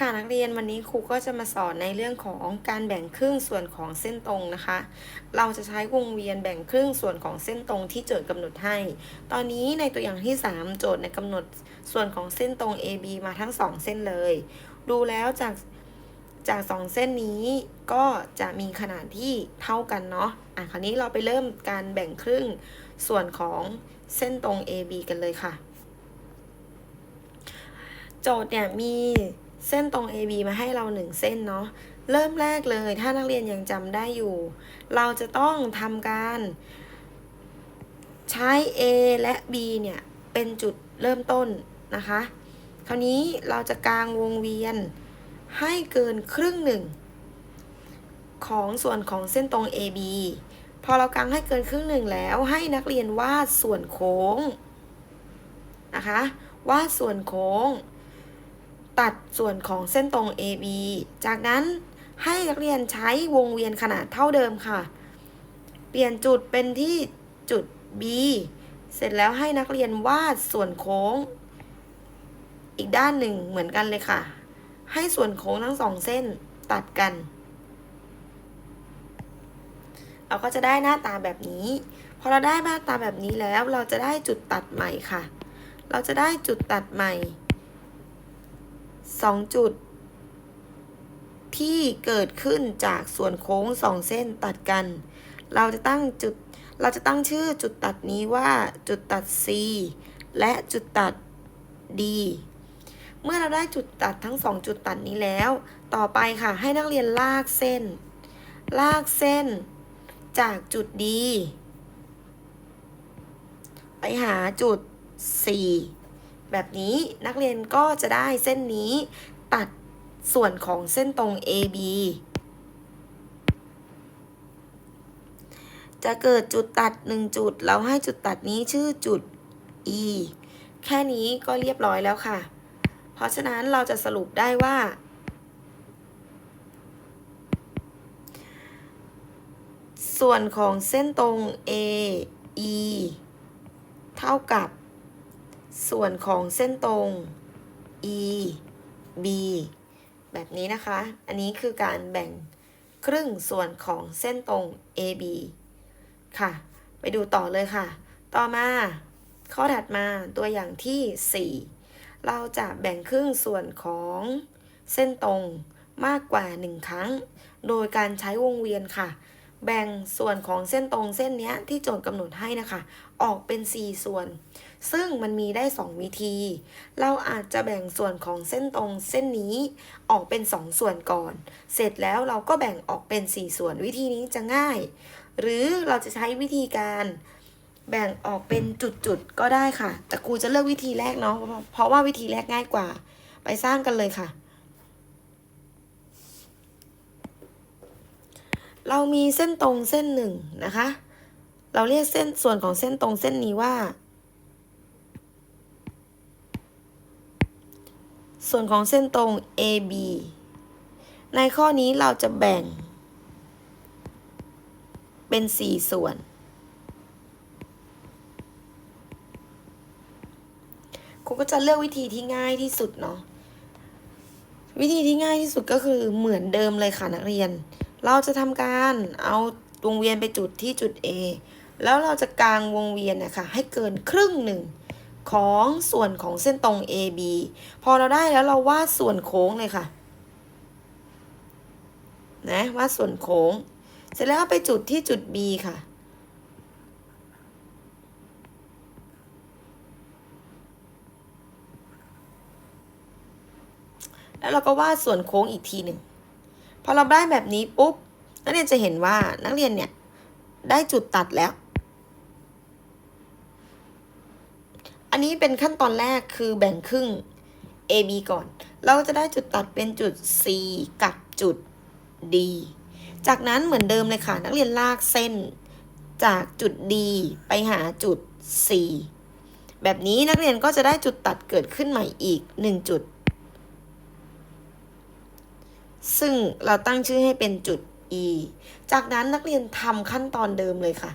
ค่ะนักเรียนวันนี้ครูก็จะมาสอนในเรื่องของการแบ่งครึ่งส่วนของเส้นตรงนะคะ เราจะใช้วงเวียนแบ่งครึ่งส่วนของเส้นตรงที่โจทย์กำหนดให้ ตอนนี้ในตัวอย่างที่ 3 โจทย์ในกำหนดส่วนของเส้นตรง AB มาทั้ง 2 เส้นเลย ดูแล้วจากจาก 2 เส้นนี้ก็จะมีขนาดที่เท่ากันเนาะอะคราวนี้เราไปเริ่มการแบ่งครึ่งส่วนของเส้นตรง AB กันเลยค่ะ โจทย์เนี่ยมี เส้นตรง AB มาให้เราหนึ่งเส้นเนาะ เริ่มแรกเลยถ้านักเรียนยังจำได้อยู่ เราจะต้องทำการใช้ A และ B เนี่ย เป็นจุดเริ่มต้นนะคะ คราวนี้เราจะกางวงเวียนให้เกินครึ่งหนึ่ง ของส่วนของเส้นตรง AB พอเรากางให้เกินครึ่งหนึ่งแล้วให้นักเรียนวาดส่วนโค้งนะคะวาดส่วนโค้ง ตัดส่วนของเส้นตรง AB จากนั้นให้นักเรียนใช้วงเวียนขนาดเท่าเดิมค่ะ เปลี่ยนจุดเป็นที่จุด B เสร็จแล้วให้นักเรียนวาดส่วนโค้ง อีกด้านหนึ่งเหมือนกันเลยค่ะ ให้ส่วนโค้งทั้งสองเส้นตัดกัน เราก็จะได้หน้าตาแบบนี้ พอเราได้หน้าตาแบบนี้แล้วเราจะได้จุดตัดใหม่ค่ะ เราจะได้จุดตัดใหม่ สองจุด ที่เกิดขึ้นจากส่วนโค้งสองเส้นตัดกัน เราจะตั้งจุด เราจะตั้งชื่อจุดตัดนี้ว่าจุดตัด C และจุดตัด D เมื่อเราได้จุดตัดทั้งสองจุดตัดนี้แล้ว ต่อไปค่ะให้นักเรียนลากเส้น ลากเส้น จากจุด D ไปหาจุด C แบบนี้นักเรียนก็จะได้เส้นนี้ตัดส่วนของเส้นตรง AB จะเกิดจุดตัด 1 จุด เราให้จุดตัดนี้ชื่อจุด E แค่นี้ก็เรียบร้อยแล้วค่ะ เพราะฉะนั้นเราจะสรุปได้ว่า ส่วนของเส้นตรง AE เท่ากับ ส่วนของเส้นตรง E B แบบนี้นะคะ อันนี้คือการแบ่งครึ่งส่วนของเส้นตรง AB ค่ะ ไปดูต่อเลยค่ะ ต่อมา ข้อถัดมาตัวอย่างที่ 4 เราจะแบ่งครึ่งส่วนของเส้นตรงมากกว่า 1 ครั้ง โดยการใช้วงเวียนค่ะ แบ่งส่วนของเส้นตรงเส้นนี้ที่โจทย์กำหนดให้นะคะ ออกเป็น 4 ส่วน ซึ่งมันมีได้ 2 วิธี เราอาจจะแบ่งส่วนของเส้นตรงเส้นนี้ออกเป็น 2 ส่วนก่อน เสร็จแล้วเราก็แบ่งออกเป็น 4 ส่วนวิธีนี้จะง่าย หรือเราจะใช้วิธีการแบ่งออกเป็นจุดๆก็ได้ค่ะ แต่ครูจะเลือกวิธีแรกเนาะเพราะว่าวิธีแรกง่ายกว่า ไปสร้างกันเลยค่ะ เรามีเส้นตรงเส้นหนึ่งนะคะ เราเรียกเส้นส่วนของเส้นตรงเส้นนี้ว่า ส่วนของเส้นตรง AB ในข้อนี้เราจะแบ่ง เป็น 4 ส่วน ครูก็จะเลือกวิธีที่ง่ายที่สุดเนาะ วิธีที่ง่ายที่สุดก็คือเหมือนเดิมเลยค่ะนักเรียน เราจะทำการเอาวงเวียนไปจุดที่จุด A แล้วเราจะกางวงเวียนนะคะให้เกินครึ่งหนึ่งของส่วนของเส้นตรง AB พอเราได้แล้วเราวาดส่วนโค้งเลยค่ะนะวาดส่วนโค้ง เสร็จแล้วไปจุดที่จุด B ค่ะ แล้วเราก็วาดส่วนโค้งอีกทีหนึ่ง พอเราได้แบบนี้ปุ๊บ นักเรียนจะเห็นว่านักเรียนเนี่ยได้จุดตัดแล้ว อันนี้เป็นขั้นตอนแรกคือแบ่งครึ่ง AB ก่อน เราจะได้จุดตัดเป็นจุด C กับจุด D จากนั้นเหมือนเดิมเลยค่ะ นักเรียนลากเส้นจากจุด D ไปหาจุด C แบบนี้นักเรียนก็จะได้จุดตัดเกิดขึ้นใหม่อีก 1 จุด ซึ่งเราตั้งชื่อให้เป็นจุด E จากนั้นนักเรียนทำขั้นตอนเดิมเลยค่ะ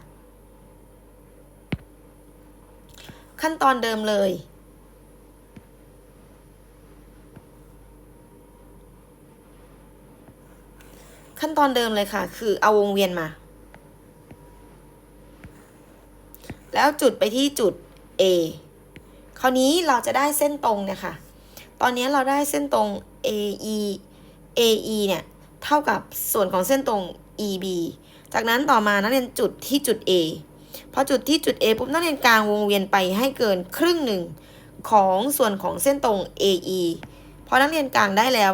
ขั้นตอนเดิมเลย ขั้นตอนเดิมเลยค่ะ คือเอาวงเวียนมา แล้วจุดไปที่จุด A คราวนี้เราจะได้เส้นตรงเนี่ยค่ะ ตอนนี้เราได้เส้นตรง AE AE เนี่ย เท่ากับส่วนของเส้นตรง EB จากนั้นต่อมานักเรียนจุดที่จุด A พอจุดที่จุด A ปุ๊บนักเรียนกลางวงเวียนไปให้เกินครึ่งหนึ่งของส่วนของเส้นตรง AE พอนักเรียนกลางได้แล้ว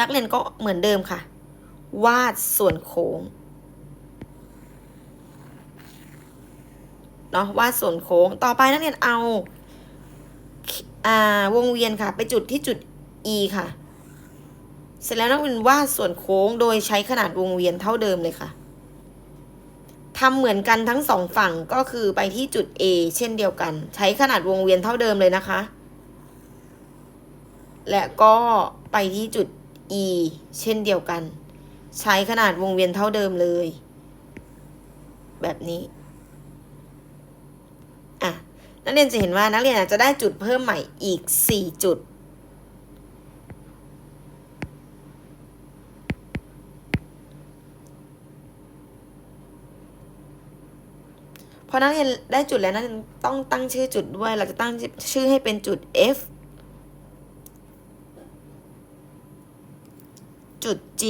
นักเรียนก็เหมือนเดิมค่ะ วาดส่วนโค้งเนาะวาดส่วนโค้งต่อไปนักเรียนเอาอ่าวงเวียนค่ะ ไปจุดที่จุด E ค่ะ เสร็จแล้วนักเรียนวาดส่วนโค้งโดยใช้ขนาดวงเวียนเท่าเดิมเลยค่ะทำเหมือนกันทั้งสองฝั่งก็คือไปที่จุด A เช่นเดียวกัน ใช้ขนาดวงเวียนเท่าเดิมเลยนะคะ และก็ไปที่จุด E เช่นเดียวกัน ใช้ขนาดวงเวียนเท่าเดิมเลย แบบนี้อะนักเรียนจะเห็นว่านักเรียนอาจจะได้จุดเพิ่มใหม่อีก 4 จุด อนักเรียนได้จุดแล้วนักเรียนต้องตั้งชื่อจุดด้วย เราจะตั้งชื่อให้เป็นจุด F จุด G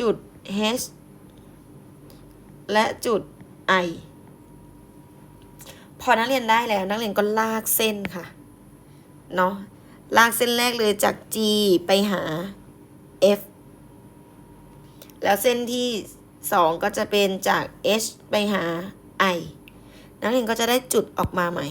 จุด H และจุด I พอนักเรียนได้แล้วนักเรียนก็ลากเส้นค่ะ เนาะ ลากเส้นแรกเลยจาก G ไปหา F แล้วเส้นที่สองก็จะเป็นจาก H ไปหา I นักเรียนก็จะได้จุดออกมาใหม่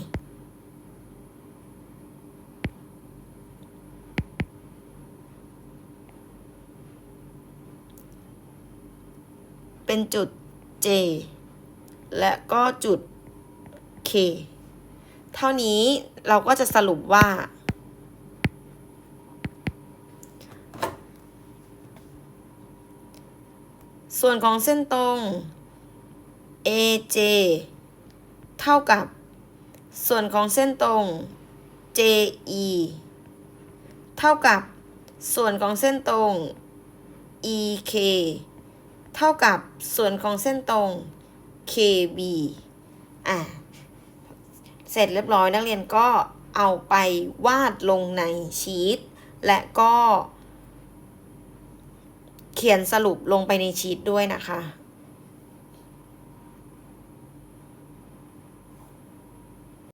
เป็นจุด J และก็จุด K เท่านี้เราก็จะสรุปว่า ส่วนของเส้นตรง AJ เท่ากับ ส่วนของเส้นตรง JE เท่ากับ ส่วนของเส้นตรง EK เท่ากับส่วนของเส้นตรง KB อะ เสร็จเรียบร้อยนักเรียนก็เอาไปวาดลงในชีตและก็ ขียนสรุปลงไปในชีตด้วยนะคะ